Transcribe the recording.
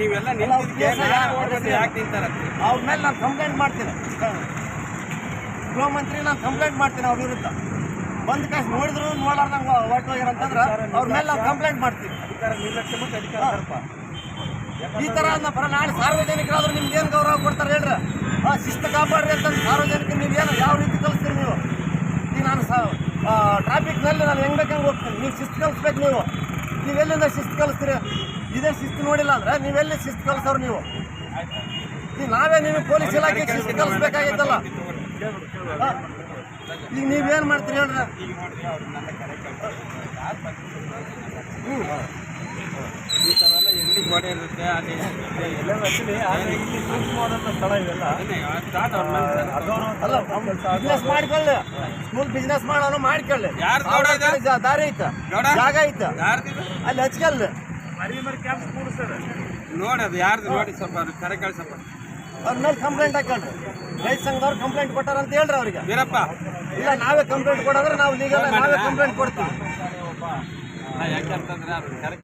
ನೀವೆಲ್ಲ ಅವ್ರ ಯಾಕೆ ಮೇಲೆ ನಾನು ಕಂಪ್ಲೇಂಟ್ ಮಾಡ್ತೀನಿ. ಗೃಹ ಮಂತ್ರಿ ನಾನು ಕಂಪ್ಲೇಂಟ್ ಮಾಡ್ತೀನಿ ಅವ್ರ ವಿರುದ್ಧ. ಬಂದ ಕಾಸು ನೋಡಿದ್ರು ನೋಡಾರ್ದಂಗ ಅಂತಂದ್ರೆ ಅವ್ರ ಮೇಲೆ ನಾವು ಕಂಪ್ಲೇಂಟ್ ಮಾಡ್ತೀವಿ ಈ ಬರ ನಾಳೆ ಸಾರ್ವಜನಿಕರಾದ್ರು ನಿಮ್ಗೆ ಏನು ಗೌರವ ಕೊಡ್ತಾರೆ ಹೇಳ್ರಿ. ಆ ಶಿಸ್ತು ಕಾಪಾಡ್ರಿ ಅಂತ ಸಾರ್ವಜನಿಕ ನೀವು ಏನು ಯಾವ ರೀತಿ ಕಲಿಸ್ತೀರಿ ನೀವು? ಈಗ ನಾನು ಟ್ರಾಫಿಕ್ನಲ್ಲಿ ನಾನು ಹೆಂಗ್ ಬೇಕಂಗೆ ಹೋಗ್ತೀನಿ. ನೀವು ಶಿಸ್ತು ಕಲಿಸ್ಬೇಕು ನೀವು. ನೀವೆಲ್ಲಿಂದ ಶಿಸ್ತು ಕಲಿಸ್ತೀರಿ? ಇದೇ ಶಿಸ್ತು ನೋಡಿಲ್ಲ ಅಂದ್ರೆ ನೀವೆಲ್ಲಿ ಶಿಸ್ತು ಕಲಿಸೋರು ನೀವು? ಈಗ ನಾವೇ ನೀವು ಪೊಲೀಸ್ ಇಲಾಖೆ ಶಿಸ್ತು ಕಲಿಸ್ಬೇಕಾಗಿತ್ತಲ್ಲ. ಈಗ ನೀವೇನು ಮಾಡ್ತೀರಿ ಹೇಳ್ರಿ. ಹ್ಞೂ ಇಂಥವೆಲ್ಲ ಎಲ್ಲಿ ಗೋಡೆ ಇರುತ್ತೆ ಅಲ್ಲಿ ಅಲ್ಲ ಬಿಸ್ನೆಸ್ ಮಾಡ್ಕೊಳ್ಳಿ. ಸ್ಮೂಲ್ ಬಿಸ್ನೆಸ್ ಮಾಡೋನು ಮಾಡ್ಕೊಳ್ಳಿ? ದಾರಿ ಐತ? ಜಾಗ ಐತ. ಅಲ್ಲಿ ಹಚ್ಕಲ್ರಿ ನೋಡಿ ಅದು ಯಾರ್ದು ನೋಡಿ ಸ್ವಲ್ಪ ಅದು ಕರೆ ಕಳ್ಸಪ್ಪ ಅವ್ರ ಮೇಲೆ ಕಂಪ್ಲೇಂಟ್ ಹಾಕೊಂಡ್ರೆ. ರೈತ ಸಂಘದವ್ರು ಕಂಪ್ಲೇಂಟ್ ಕೊಟ್ಟಾರ ಅಂತ ಹೇಳ್ರಿ ಅವ್ರಿಗೆ. ವೀರಪ್ಪ. ಇಲ್ಲ ನಾವೇ ಕಂಪ್ಲೇಂಟ್ ಕೊಡೋದ್ರೆ ನಾವು ಲೀಗಲ್ ನಾವೇ ಕಂಪ್ಲೇಂಟ್ ಕೊಡ್ತೀವಿ. ನಾ ಯಾಕೆ ಅಂತಂದ್ರೆ ಅದು ಕರೆ